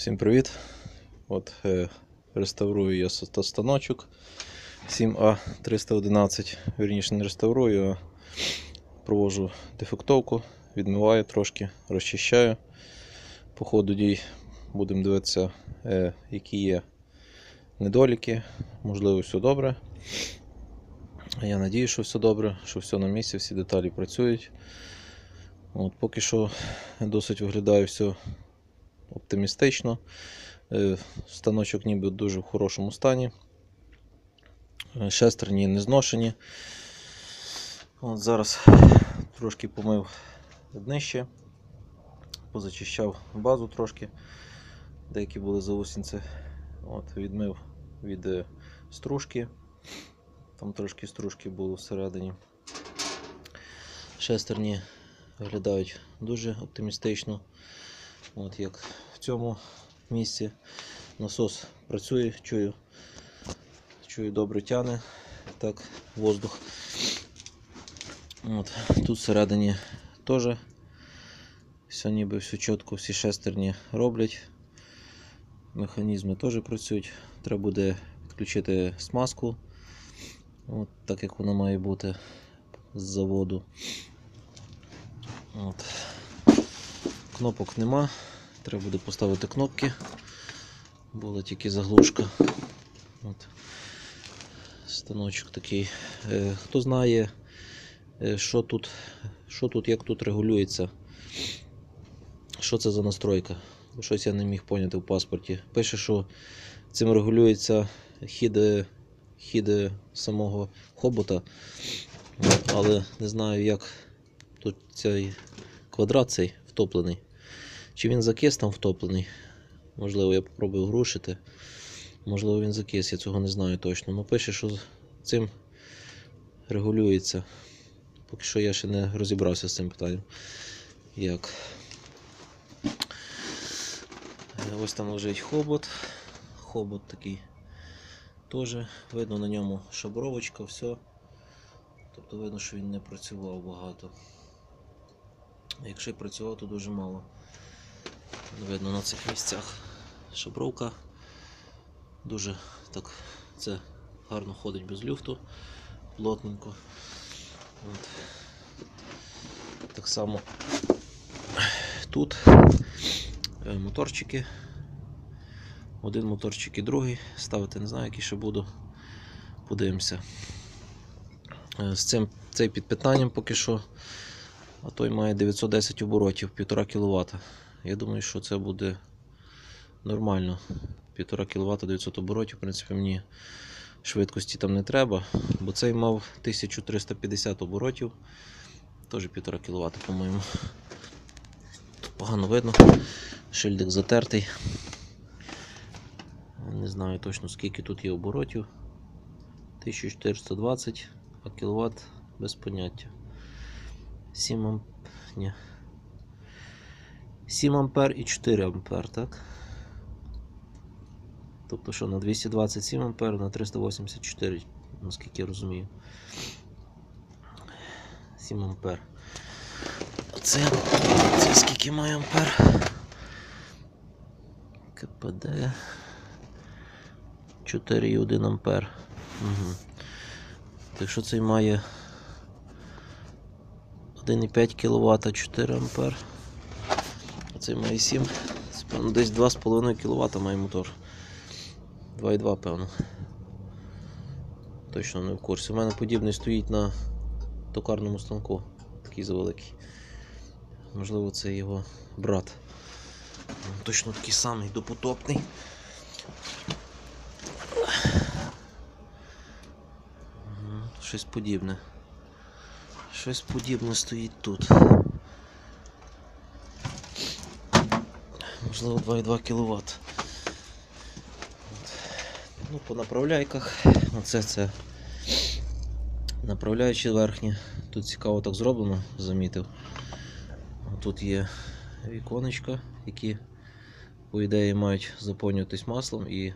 Всім привіт! От е, реставрую я станочок 7А311. Вірніше не реставрую, а провожу дефектовку, відмиваю трошки, розчищаю. По ходу дій будемо дивитися, е, які є недоліки. Можливо, все добре. Я надію, що все добре, що все на місці, всі деталі працюють. От, поки що досить виглядає все оптимістично. Е, Станочок ніби дуже в хорошому стані. Е, Шестерні не зношені. От зараз трошки помив днище, позачищав базу трошки, деякі були заусінці. От, відмив від е, стружки. Там трошки стружки було всередині. Шестерні виглядають дуже оптимістично. От як в цьому місці насос працює, чую, чую добре тяне так, воздух. От, тут всередині теж все ніби все чітко, всі шестерні роблять. Механізми теж працюють. Треба буде підключити смазку, от, так як вона має бути з заводу. От. Кнопок нема. Треба буде поставити кнопки. Була тільки заглушка. От. Станочок такий. Е, хто знає, е, що тут, що тут, як тут регулюється, що це за настройка? Щось я не міг поняти в паспорті. Пише, що цим регулюється хід, хід самого хобота, але не знаю, як тут цей квадрат цей втоплений. Чи він закис там втоплений? Можливо, я попробую грушити. Можливо, він закис, я цього не знаю точно. Ну пише, що цим регулюється. Поки що я ще не розібрався з цим питанням. Як? Е, Ось там лежить хобот. Хобот такий. Теж видно на ньому шабровочка, все. Тобто видно, що він не працював багато. Якщо працював, то дуже мало. Видно на цих місцях. Шабровка дуже так це гарно ходить без люфту, плотненько. От. Так само тут е, моторчики. Один моторчик і другий. Ставити не знаю, який ще буду. Подивимося. Е, З цим цей під питанням поки що. А той має 910 оборотів, 1,5 кВт. Я думаю, що це буде нормально. 1,5 кВт 900 оборотів, в принципі, мені швидкості там не треба, бо цей мав 1350 оборотів, теж 1,5 кВт, по-моєму. Погано видно. Шильдик затертий. Не знаю точно скільки тут є оборотів. 1420, а кВт без поняття. 7 амп... Ні. 7 ампер і 4 ампер, так? Тобто що на 227 ампер, на 384, наскільки я розумію. 7 ампер. А це, це скільки має ампер? КПД 4,1 ампер. Угу. Так що цей має 1,5 кВт 4 ампер. Цей має 7. Це, Певно, десь 2,5 кВт має мотор. 2,2 певно. Точно не в курсі. У мене подібний стоїть на токарному станку. Такий завеликий. Можливо, це його брат. Точно такий самий допотопний. Щось подібне. Щось подібне стоїть тут. Можливо 2,2 кВт. Ну, по направляйках. Оце це направляючі верхні. Тут цікаво так зроблено, замітив. Тут є віконечка, які, по ідеї, мають заповнюватись маслом і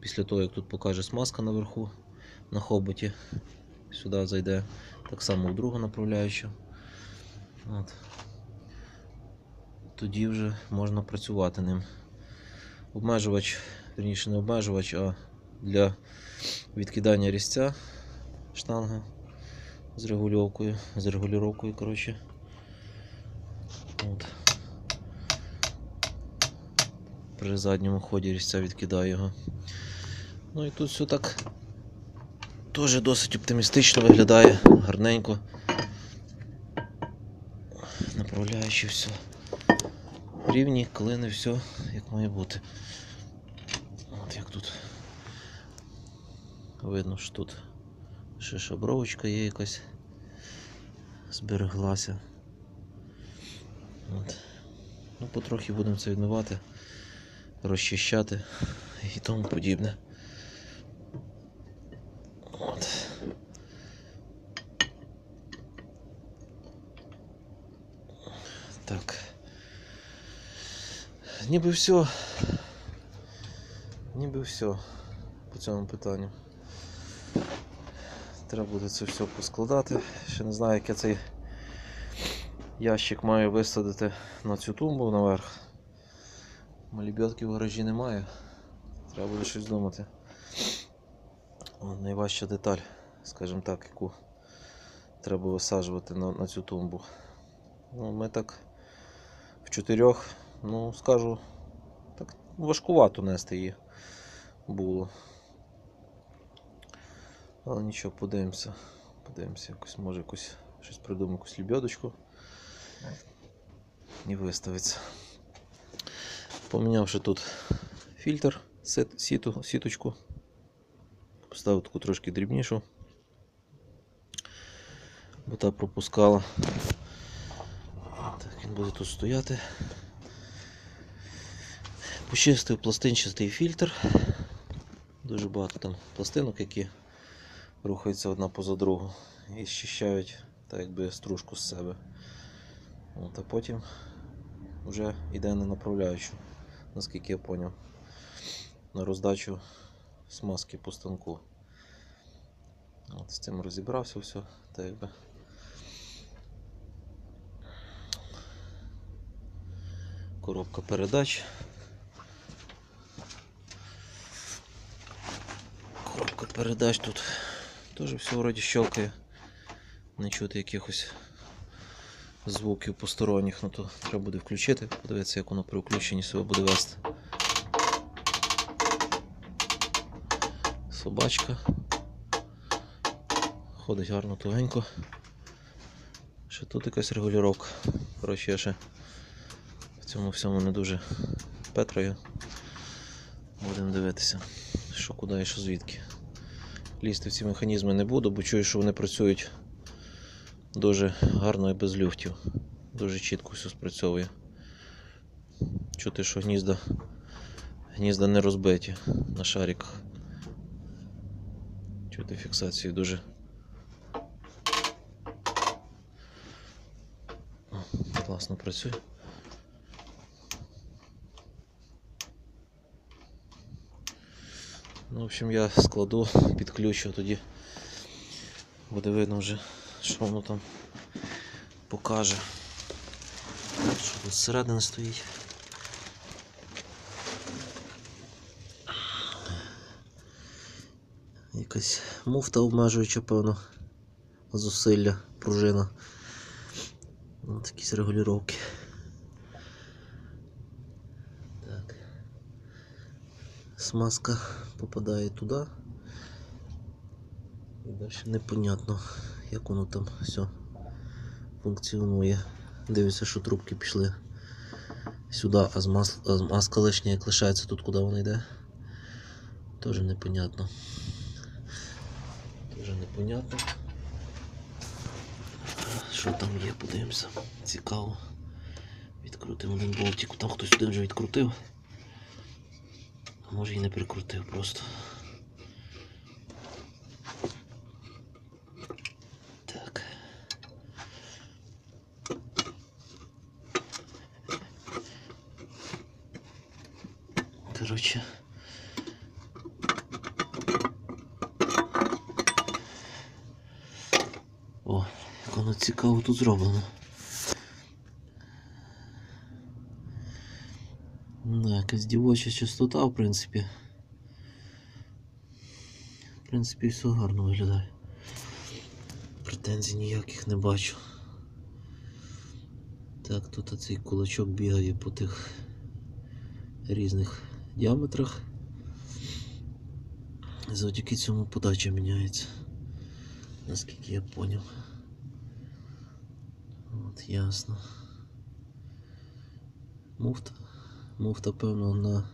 після того, як тут покаже смазка наверху на хоботі, сюди зайде так само в другу направляючу. От. Тоді вже можна працювати ним. обмежувач, верніше не обмежувач, а для відкидання різця штанга з регульовкою, з регулювання, коротше. От. При задньому ході різця відкидаю його. Ну і тут все так теж досить оптимістично виглядає, гарненько. Направляючи все. Рівні, клини, все як має бути. От як тут. Видно, що тут ще шабровочка є якась. Збереглася. От. Ну, потрохи будемо це відмивати, розчищати і тому подібне. От. Так. Ніби все. Ніби все по цьому питанню. Треба буде це все поскладати. Ще не знаю, як я цей ящик маю висадити на цю тумбу наверх. Малібьотки в гаражі немає. Треба буде щось думати. Найважча деталь, скажімо так, яку треба висаджувати на, на цю тумбу. Ну, ми так в чотирьох, ну скажу, так важкувато нести її було. Але нічого, подивимося. Подивимося, якось, може якусь щось придумаю, якусь лебедочку. І виставиться. Помінявши тут фільтр, сіту, сіточку. Поставив таку трошки дрібнішу. Бо та пропускала. Так, він буде тут стояти. Почистив пластинчастий фільтр. Дуже багато там пластинок, які рухаються одна поза другу і щищають так якби стружку з себе. От, а потім вже йде на направляючу, наскільки я зрозумів, на роздачу смазки по станку. От, з цим розібрався все, так якби. Коробка передач. Коробка передач тут теж все вроді щелкає. Не чути якихось звуків посторонніх, ну то треба буде включити, подивитися, як воно при включенні себе буде вести. Собачка. Ходить гарно тугенько. Ще тут якась регулювання. Коротше, я ще в цьому всьому не дуже петрою. Будемо дивитися, що куди і що звідки. Лізти в ці механізми не буду, бо чую, що вони працюють дуже гарно і без люфтів. Дуже чітко все спрацьовує. Чути, що гнізда, гнізда не розбиті на шариках. Чути фіксацію дуже. Класно працює. Ну, в общем, я складу, підключу, тоді буде видно вже, що воно там покаже. Що тут зсередини стоїть. Якась муфта обмежуюча, певно, зусилля, пружина. Ось якісь регулювання. Так. Смазка попадає туди. І далі непонятно, як воно там все функціонує. Дивлюся, що трубки пішли сюди, а змаз- а лишня як лишається тут, куди вона йде. Теж непонятно. Теж непонятно. Що там є, подивимося. Цікаво. Відкрутив один болтик. Там хтось один вже відкрутив. А може і не прикрутив просто. Так. Коротше. О, як воно цікаво тут зроблено. Да, якась дівоча частота, в принципі. В принципі, все гарно виглядає. Претензій ніяких не бачу. Так, тут цей кулачок бігає по тих різних діаметрах. Завдяки цьому подача міняється. Наскільки я поняв. От, ясно. Муфта. Муфта, певно, на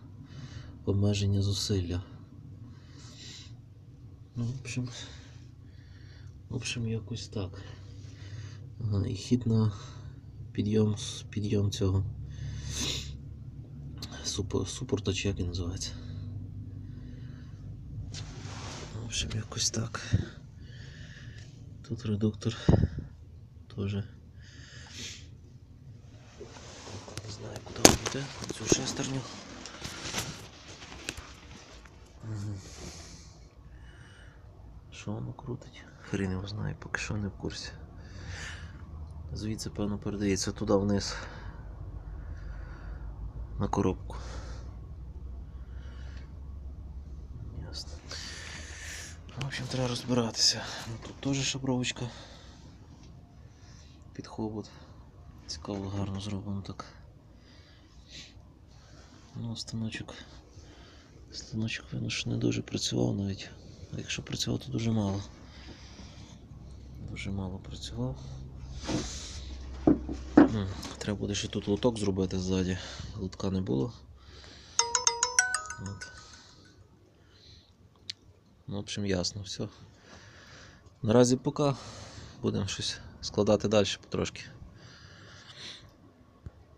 обмеження зусилля. Ну, в общем. В общем, якось так. І хід на підйом, підйом цього. Супорта, чи як він називається. В общем, якось так. Тут редуктор теж. Не знаю, на цю шестерню. Що воно крутить? Хрін його знає, поки що не в курсі. Звідси, певно, передається туди вниз. На коробку. Ясно. В общем, треба розбиратися. Ну, Тут теж шабровочка. Під хобот. Цікаво, гарно зроблено так. Ну, станочок. Станочок, видно, що не дуже працював навіть. А якщо працював, то дуже мало. Дуже мало працював. Треба буде ще тут лоток зробити ззаді. Лотка не було. От. Ну, в общем, ясно, все. Наразі поки будемо щось складати далі потрошки.